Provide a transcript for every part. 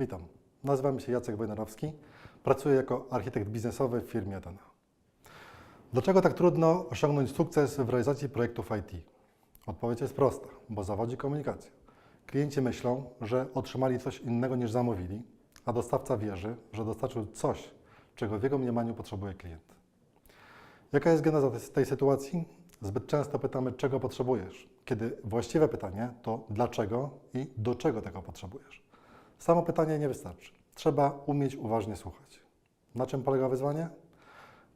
Witam. Nazywam się Jacek Wojnarowski. Pracuję jako architekt biznesowy w firmie Atena. Dlaczego tak trudno osiągnąć sukces w realizacji projektów IT? Odpowiedź jest prosta, bo zawodzi komunikacja. Klienci myślą, że otrzymali coś innego niż zamówili, a dostawca wierzy, że dostarczył coś, czego w jego mniemaniu potrzebuje klient. Jaka jest geneza tej sytuacji? Zbyt często pytamy, czego potrzebujesz, kiedy właściwe pytanie to dlaczego i do czego tego potrzebujesz. Samo pytanie nie wystarczy. Trzeba umieć uważnie słuchać. Na czym polega wyzwanie?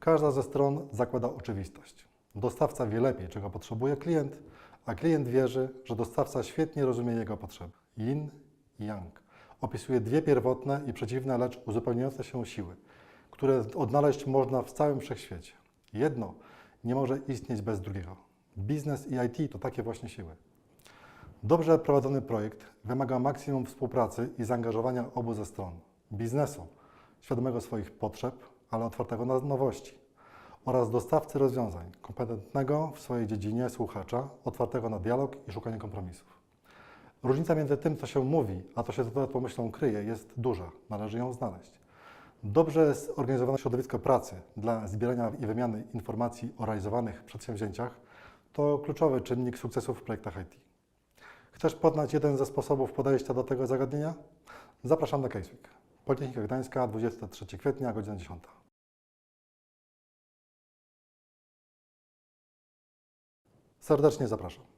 Każda ze stron zakłada oczywistość. Dostawca wie lepiej, czego potrzebuje klient, a klient wierzy, że dostawca świetnie rozumie jego potrzeby. Yin i Yang opisuje dwie pierwotne i przeciwne, lecz uzupełniające się siły, które odnaleźć można w całym wszechświecie. Jedno nie może istnieć bez drugiego. Biznes i IT to takie właśnie siły. Dobrze prowadzony projekt wymaga maksimum współpracy i zaangażowania obu ze stron. Biznesu, świadomego swoich potrzeb, ale otwartego na nowości, oraz dostawcy rozwiązań, kompetentnego w swojej dziedzinie słuchacza, otwartego na dialog i szukanie kompromisów. Różnica między tym, co się mówi, a co się za pomyślą kryje, jest duża. Należy ją znaleźć. Dobrze zorganizowane środowisko pracy dla zbierania i wymiany informacji o realizowanych przedsięwzięciach to kluczowy czynnik sukcesu w projektach IT. Chcesz poznać jeden ze sposobów podejścia do tego zagadnienia? Zapraszam na Case Week. Politechnika Gdańska, 23 kwietnia, godzina 10. Serdecznie zapraszam.